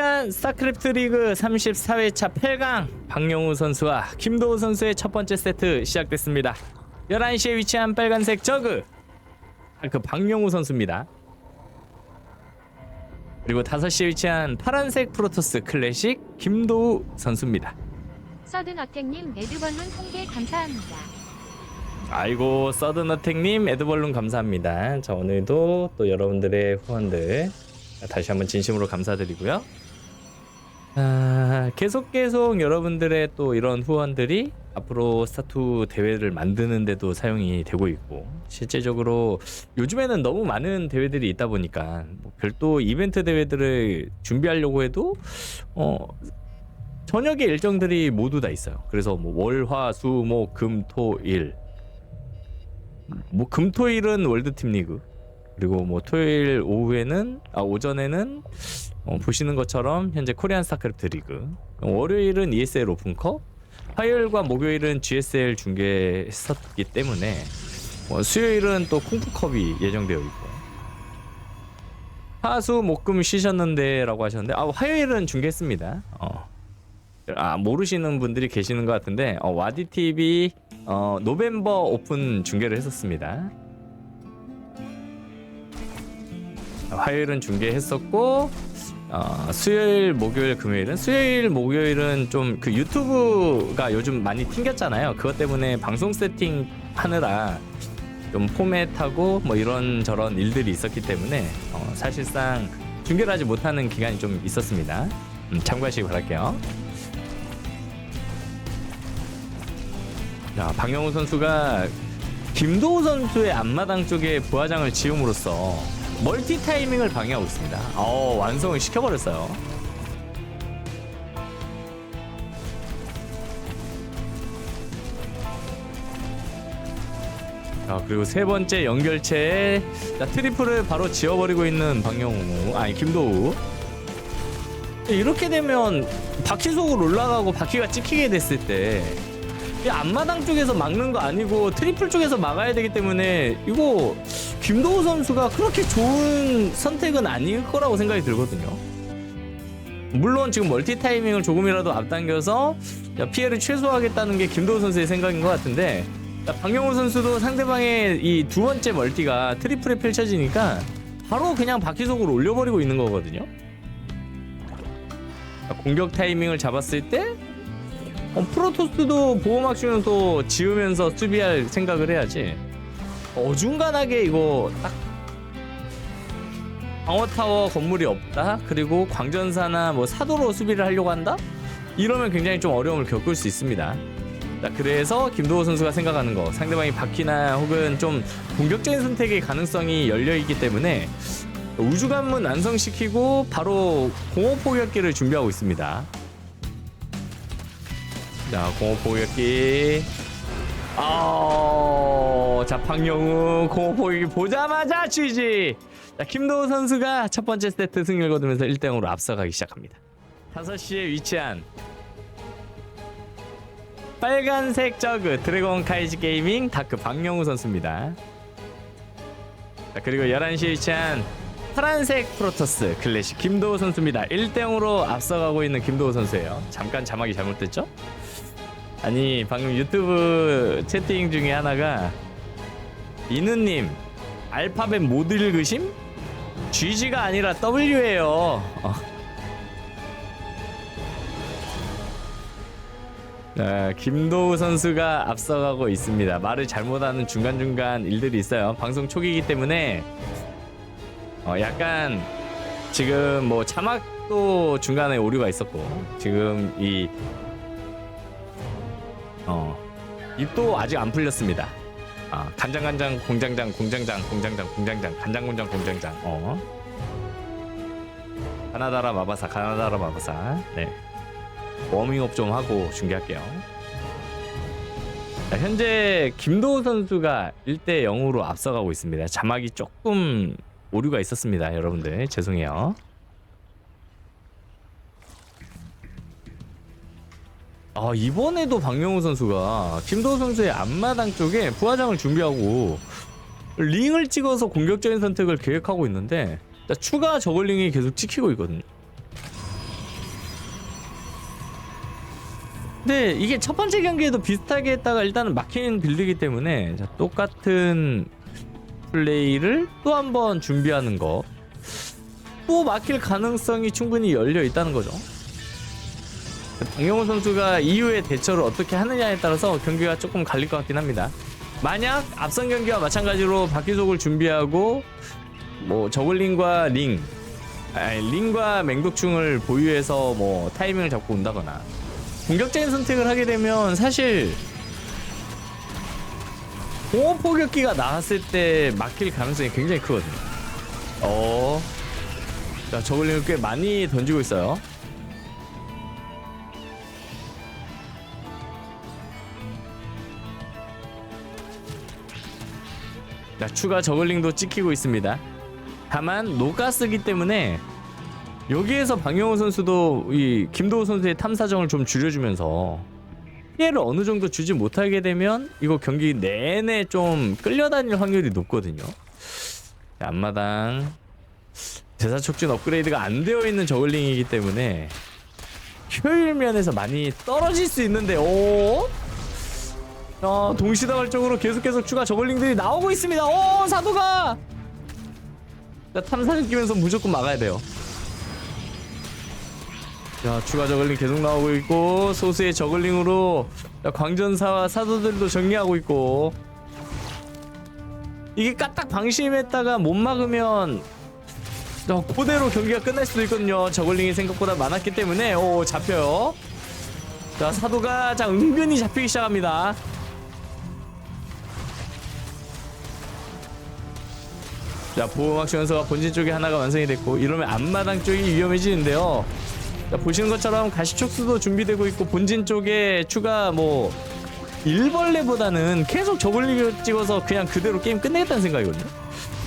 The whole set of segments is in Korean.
코리안 스타크래프트 리그 34회차 8강 박영우 선수와 김도우 선수의 첫 번째 세트 시작됐습니다. 11시에 위치한 빨간색 저그 그 박영우 선수입니다. 그리고 5시에 위치한 파란색 프로토스 클래식 김도우 선수입니다. 서든어택님 레드벌룬 홍대 감사합니다. 아이고 서든어택님 에드벌룬 감사합니다. 자 오늘도 또 여러분들의 후원들 다시 한번 진심으로 감사드리고요. 아, 계속 계속 여러분들의 또 이런 후원들이 앞으로 스타투 대회를 만드는데도 사용이 되고 있고 실제적으로 요즘에는 너무 많은 대회들이 있다 보니까 뭐 별도 이벤트 대회들을 준비하려고 해도 어 저녁에 일정들이 모두 다 있어요. 그래서 뭐 월화수목금토일 뭐 금토일은 월드팀 리그 그리고 뭐 토요일 오후에는 아 오전에는 어, 보시는 것처럼 현재 코리안 스타크래프트 리그 월요일은 ESL 오픈컵 화요일과 목요일은 GSL 중계했었기 때문에 뭐 수요일은 또 콩푸컵이 예정되어 있고 하수 목금 쉬셨는데 라고 하셨는데 아 화요일은 중계했습니다 어. 아 모르시는 분들이 계시는 것 같은데 어, 와디 TV 어, 노벤버 오픈 중계를 했었습니다. 어, 화요일은 중계했었고 어, 수요일, 목요일, 금요일은 수요일, 목요일은 좀 그 유튜브가 요즘 많이 튕겼잖아요. 그것 때문에 방송 세팅 하느라 좀 포맷하고 뭐 이런 저런 일들이 있었기 때문에 어, 사실상 중계를 하지 못하는 기간이 좀 있었습니다. 음, 참고하시기 바랄게요. 자, 박영우 선수가 김도우 선수의 앞마당 쪽에 부하장을 지음으로써 멀티 타이밍을 방해하고 있습니다. 어, 완성을 시켜버렸어요. 자, 그리고 세 번째 연결체에 자, 트리플을 바로 지워버리고 있는 박영우, 아니 김도우. 이렇게 되면 바퀴 속으로 올라가고 바퀴가 찍히게 됐을 때이 앞마당 쪽에서 막는 거 아니고 트리플 쪽에서 막아야 되기 때문에 이거 김도우 선수가 그렇게 좋은 선택은 아닐 거라고 생각이 들거든요. 물론 지금 멀티 타이밍을 조금이라도 앞당겨서 피해를 최소화하겠다는 게 김도우 선수의 생각인 것 같은데 박영호 선수도 상대방의 이 두 번째 멀티가 트리플에 펼쳐지니까 바로 그냥 바퀴 속으로 올려버리고 있는 거거든요. 공격 타이밍을 잡았을 때 어, 프로토스도 보호막시는 또 지으면서 수비할 생각을 해야지. 어중간하게 이거 딱 방어타워 건물이 없다. 그리고 광전사나 뭐 사도로 수비를 하려고 한다. 이러면 굉장히 좀 어려움을 겪을 수 있습니다. 자, 그래서 김도호 선수가 생각하는 거 상대방이 바퀴나 혹은 좀 공격적인 선택의 가능성이 열려 있기 때문에 우주관문 완성시키고 바로 공업 포격기를 준비하고 있습니다. 자, 공업 포격기. 아, 자, 박영우 공업 포격기 보자마자 취지. 자, 김도우 선수가 첫 번째 세트 승리를 거두면서 1대 0으로 앞서가기 시작합니다. 5시에 위치한 빨간색 저그 드래곤 카이지 게이밍 다크 박영우 선수입니다. 자, 그리고 11시에 위치한 파란색 프로토스 클래식 김도우 선수입니다. 1대0으로 앞서가고 있는 김도우 선수예요. 잠깐 자막이 잘못됐죠? 아니 방금 유튜브 채팅 중에 하나가 이누님 알파벳 못 읽으심? GG가 아니라 W예요. 어. 네, 김도우 선수가 앞서가고 있습니다. 말을 잘못하는 중간중간 일들이 있어요. 방송 초기이기 때문에 어, 약간 지금 뭐 자막도 중간에 오류가 있었고 지금 이 어, 입도 아직 안 풀렸습니다. 아, 간장간장 공장장 공장장 공장장 공장장 간장공장 공장장 어 가나다라 마바사 가나다라 마바사 네 워밍업 좀 하고 중계할게요. 자, 현재 김도우 선수가 1대 0으로 앞서가고 있습니다. 자막이 조금 오류가 있었습니다, 여러분들 죄송해요. 아, 이번에도 박명호 선수가 김도호 선수의 앞마당 쪽에 부하장을 준비하고 링을 찍어서 공격적인 선택을 계획하고 있는데 추가 저글링이 계속 찍히고 있거든요. 근데 이게 첫 번째 경기에도 비슷하게 했다가 일단은 막히는 빌드기 때문에 자, 똑같은 플레이를 또 한 번 준비하는 거. 또 막힐 가능성이 충분히 열려 있다는 거죠. 박영호 선수가 이후에 대처를 어떻게 하느냐에 따라서 경기가 조금 갈릴 것 같긴 합니다. 만약 앞선 경기와 마찬가지로 바퀴속을 준비하고 뭐 저글링과 링, 아니, 링과 맹독충을 보유해서 뭐 타이밍을 잡고 온다거나 공격적인 선택을 하게 되면 사실 공업 포격기가 나왔을 때 막힐 가능성이 굉장히 크거든요. 어, 자 저글링을 꽤 많이 던지고 있어요. 자, 추가 저글링도 찍히고 있습니다. 다만 노가스기 때문에 여기에서 방영호 선수도 이 김도우 선수의 탐사정을 좀 줄여주면서 피해를 어느 정도 주지 못하게 되면 이거 경기 내내 좀 끌려다닐 확률이 높거든요. 자, 앞마당 대사 촉진 업그레이드가 안 되어 있는 저글링이기 때문에 효율 면에서 많이 떨어질 수 있는데 오 어, 동시다발적으로 계속 계속 추가 저글링들이 나오고 있습니다. 오, 사도가! 자, 탐사를 끼면서 무조건 막아야 돼요. 자, 추가 저글링 계속 나오고 있고, 소수의 저글링으로 자, 광전사와 사도들도 정리하고 있고. 이게 까딱 방심했다가 못 막으면 자, 그대로 경기가 끝날 수도 있거든요. 저글링이 생각보다 많았기 때문에 오, 잡혀요. 자, 사도가 자, 은근히 잡히기 시작합니다. 자 보호막 시연소가 본진 쪽에 하나가 완성이 됐고 이러면 앞마당 쪽이 위험해지는데요. 자 보시는 것처럼 가시촉수도 준비되고 있고 본진 쪽에 추가 뭐 일벌레보다는 계속 저글링을 찍어서 그냥 그대로 게임 끝내겠다는 생각이거든요.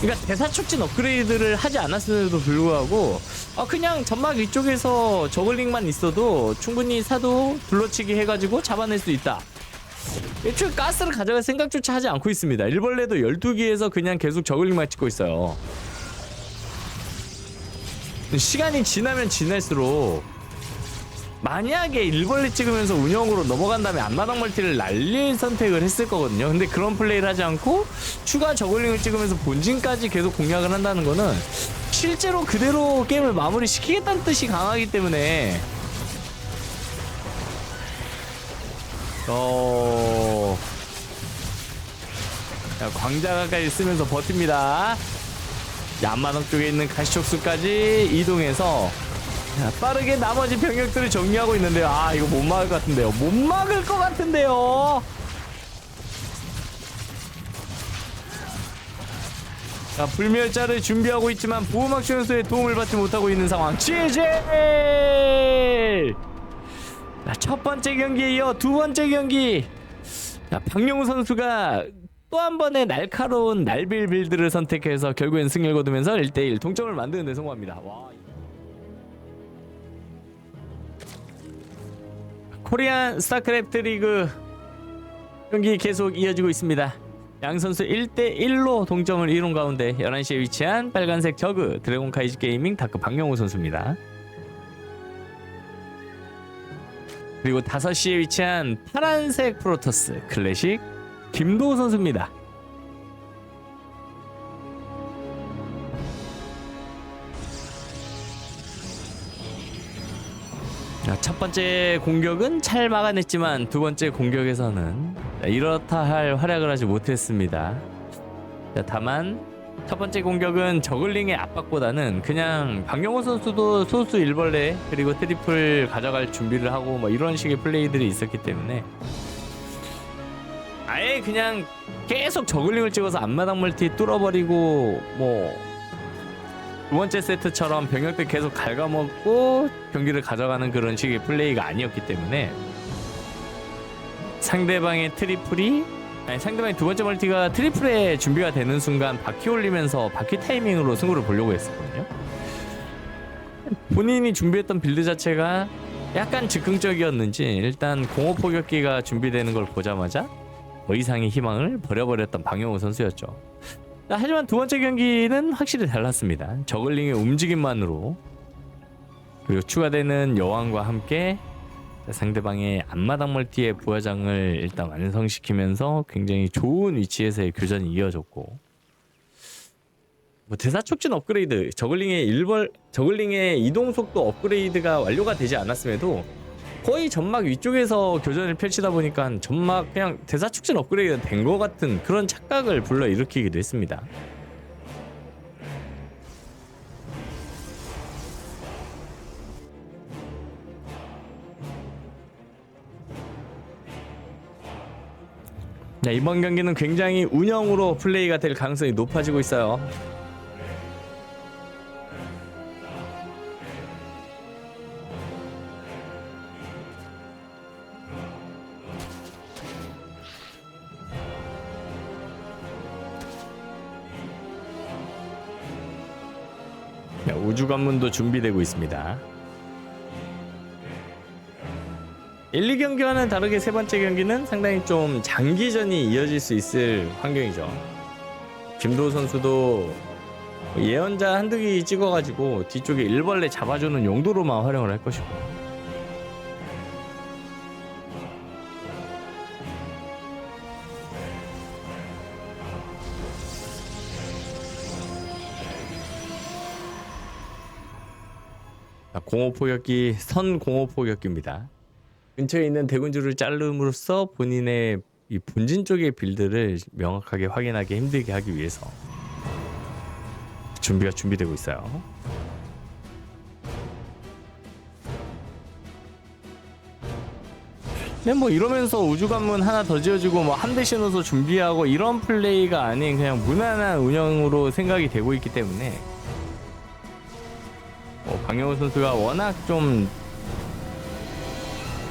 그러니까 대사촉진 업그레이드를 하지 않았음에도 불구하고 아 그냥 점막 위쪽에서 저글링만 있어도 충분히 사도 둘러치기 해가지고 잡아낼 수 있다 애초에 가스를 가져갈 생각조차 하지 않고 있습니다. 일벌레도 12기에서 그냥 계속 저글링만 찍고 있어요. 시간이 지나면 지날수록 만약에 일벌레 찍으면서 운영으로 넘어간 다음에 앞마당 멀티를 날릴 선택을 했을 거거든요. 근데 그런 플레이를 하지 않고 추가 저글링을 찍으면서 본진까지 계속 공략을 한다는 거는 실제로 그대로 게임을 마무리 시키겠다는 뜻이 강하기 때문에 어. 자, 광자가까지 쓰면서 버팁니다. 자, 앞마당 쪽에 있는 가시촉수까지 이동해서 자, 빠르게 나머지 병력들을 정리하고 있는데요. 아, 이거 못 막을 것 같은데요. 못 막을 것 같은데요. 자, 불멸자를 준비하고 있지만 보호막 선수의 도움을 받지 못하고 있는 상황. GG! 자, 첫 번째 경기에 이어 두 번째 경기. 자, 박영우 선수가 또 한 번의 날카로운 날빌 빌드를 선택해서 결국엔 승리를 거두면서 1대1 동점을 만드는 데 성공합니다. 와. 코리안 스타크래프트 리그 경기 계속 이어지고 있습니다. 양 선수 1대1로 동점을 이룬 가운데 11시에 위치한 빨간색 저그 드래곤 카이즈 게이밍 다크 박영우 선수입니다. 그리고 5시에 위치한 파란색 프로토스 클래식 김도우 선수입니다. 자, 첫 번째 공격은 잘 막아냈지만 두 번째 공격에서는 자, 이렇다 할 활약을 하지 못했습니다. 자, 다만 첫 번째 공격은 저글링의 압박보다는 그냥 박영호 선수도 소수 일벌레 그리고 트리플 가져갈 준비를 하고 뭐 이런 식의 플레이들이 있었기 때문에. 아예 그냥 계속 저글링을 찍어서 앞마당 멀티 뚫어버리고 뭐 두 번째 세트처럼 병력들 계속 갉아먹고 경기를 가져가는 그런 식의 플레이가 아니었기 때문에 상대방의 트리플이 아니 상대방의 두 번째 멀티가 트리플에 준비가 되는 순간 바퀴 올리면서 바퀴 타이밍으로 승부를 보려고 했었거든요. 본인이 준비했던 빌드 자체가 약간 즉흥적이었는지 일단 공업 포격기가 준비되는 걸 보자마자 더 이상의 희망을 버려버렸던 방영호 선수였죠. 자, 하지만 두 번째 경기는 확실히 달랐습니다. 저글링의 움직임만으로 그리고 추가되는 여왕과 함께 상대방의 앞마당 멀티의 부하장을 일단 완성시키면서 굉장히 좋은 위치에서의 교전이 이어졌고 뭐 대사 촉진 업그레이드 저글링의 일벌 저글링의 이동 속도 업그레이드가 완료가 되지 않았음에도 거의 점막 위쪽에서 교전을 펼치다 보니까 점막 그냥 대사 촉진 업그레이드 된 것 같은 그런 착각을 불러 일으키기도 했습니다. 네, 이번 경기는 굉장히 운영으로 플레이가 될 가능성이 높아지고 있어요. 네, 우주 관문도 준비되고 있습니다. 1, 2경기와는 다르게 세 번째 경기는 상당히 좀 장기전이 이어질 수 있을 환경이죠. 김도우 선수도 예언자 한두 개 찍어가지고 뒤쪽에 일벌레 잡아주는 용도로만 활용을 할 것이고. 자, 공호 포격기 선 공호 포격기입니다. 근처에 있는 대군주를 자름으로써 본인의 이 본진 쪽의 빌드를 명확하게 확인하기 힘들게 하기 위해서 준비가 준비되고 있어요. 근데 뭐 이러면서 우주 관문 하나 더 지어주고 뭐한대 신어서 준비하고 이런 플레이가 아닌 그냥 무난한 운영으로 생각이 되고 있기 때문에 뭐 강영호 선수가 워낙 좀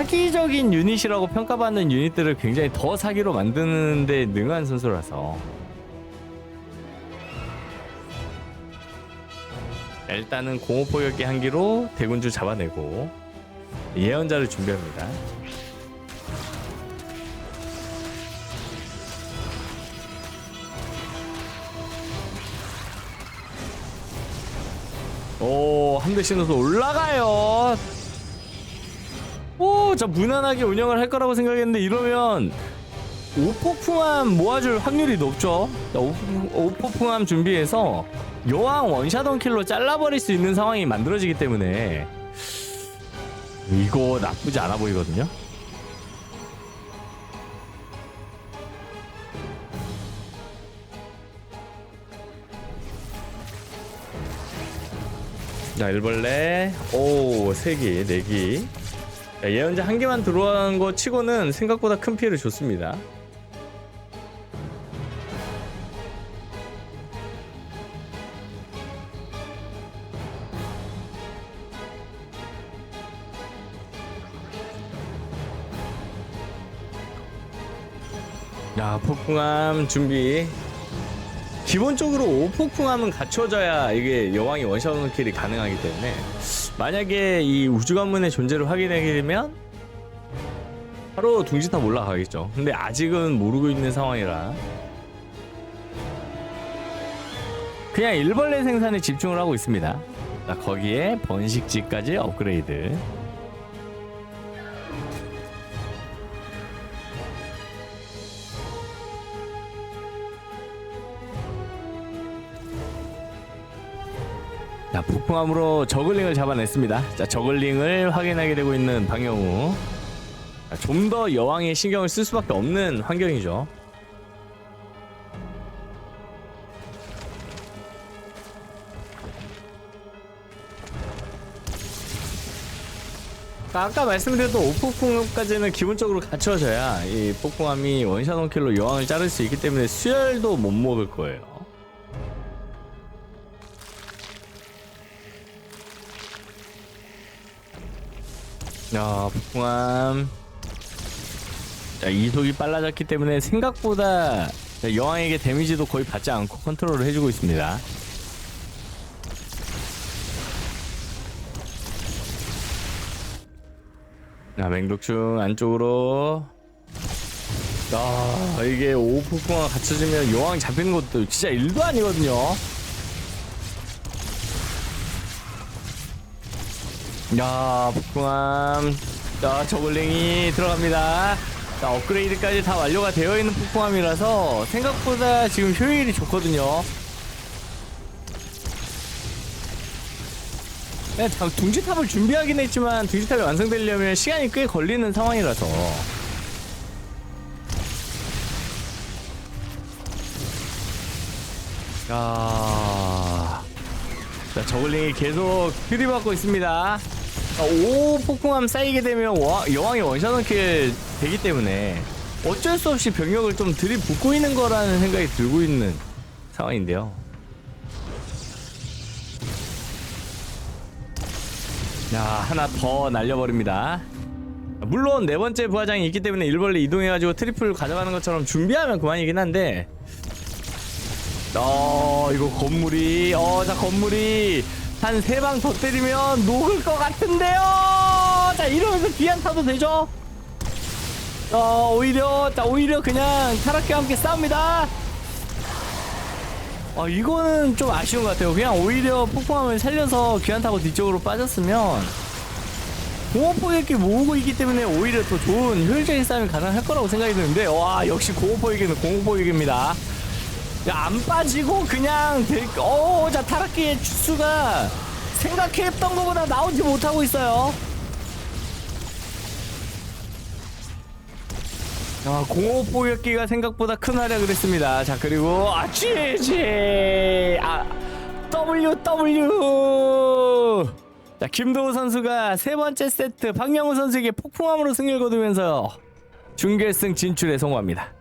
사기적인 유닛이라고 평가받는 유닛들을 굉장히 더 사기로 만드는데 능한 선수라서 일단은 공호포격기 한기로 대군주 잡아내고 예언자를 준비합니다. 오, 한대 신어서 올라가요. 오, 저 무난하게 운영을 할 거라고 생각했는데 이러면 오폭풍함 모아줄 확률이 높죠. 자, 오- 오폭풍함 준비해서 여왕 원샷 원 킬로 잘라버릴 수 있는 상황이 만들어지기 때문에 이거 나쁘지 않아 보이거든요. 자, 일벌레. 오, 세 개, 네 개. 자, 예언자 한 개만 들어간 거 치고는 생각보다 큰 피해를 줬습니다. 야, 폭풍함 준비. 기본적으로 오폭풍함은 갖춰져야 이게 여왕이 원샷 킬이 가능하기 때문에 만약에 이 우주 관문의 존재를 확인하게 되면 바로 둥지탑 올라가겠죠. 근데 아직은 모르고 있는 상황이라 그냥 일벌레 생산에 집중을 하고 있습니다. 자, 거기에 번식지까지 업그레이드. 자, 폭풍함으로 저글링을 잡아냈습니다. 자, 저글링을 확인하게 되고 있는 방영우. 좀 더 여왕의 신경을 쓸 수밖에 없는 환경이죠. 아까 말씀드렸던 오폭풍함까지는 기본적으로 갖춰져야 이 폭풍함이 원샷 원킬로 여왕을 자를 수 있기 때문에 수혈도 못 먹을 거예요. 야, 폭풍함. 자, 이속이 빨라졌기 때문에 생각보다 자, 여왕에게 데미지도 거의 받지 않고 컨트롤을 해주고 있습니다. 자, 맹독충 안쪽으로. 아, 이게 오폭풍함 갖춰지면 여왕 잡히는 것도 진짜 일도 아니거든요. 야, 폭풍함. 자 저글링이 들어갑니다 자 업그레이드까지 다 완료가 되어 있는 폭풍함이라서 생각보다 지금 효율이 좋거든요 네, 자, 둥지탑을 준비하긴 했지만 둥지탑이 완성되려면 시간이 꽤 걸리는 상황이라서 야, 자 저글링이 계속 들이받고 있습니다. 자, 5 폭풍함 쌓이게 되면 와- 여왕이 원샷원킬 되기 때문에 어쩔 수 없이 병력을 좀 들이붓고 있는 거라는 생각이 들고 있는 상황인데요. 야 하나 더 날려버립니다. 물론 네 번째 부하장이 있기 때문에 일벌레 이동해가지고 트리플 가져가는 것처럼 준비하면 그만이긴 한데 어 이거 건물이 어 자 건물이 한 세 방 더 때리면 녹을 것 같은데요. 자 이러면서 기한 타도 되죠? 어 오히려 자 오히려 그냥 타락기와 함께 싸웁니다. 아 이거는 좀 아쉬운 것 같아요. 그냥 오히려 폭풍함을 살려서 귀한 타고 뒤쪽으로 빠졌으면 공업 포격기 모으고 있기 때문에 오히려 더 좋은 효율적인 싸움이 가능할 거라고 생각이 드는데 와 역시 공업 포격기는 공업 포격기입니다. 야, 안 빠지고 그냥 될, 어, 자, 타락기의 주수가 생각했던 것보다 나오지 못하고 있어요. 아, 공호 포격기가 생각보다 큰 활약을 했습니다. 자, 그리고, 아, GG! 아, W, W! 자, 김도우 선수가 세 번째 세트 박영우 선수에게 폭풍함으로 승리를 거두면서 준결승 진출에 성공합니다.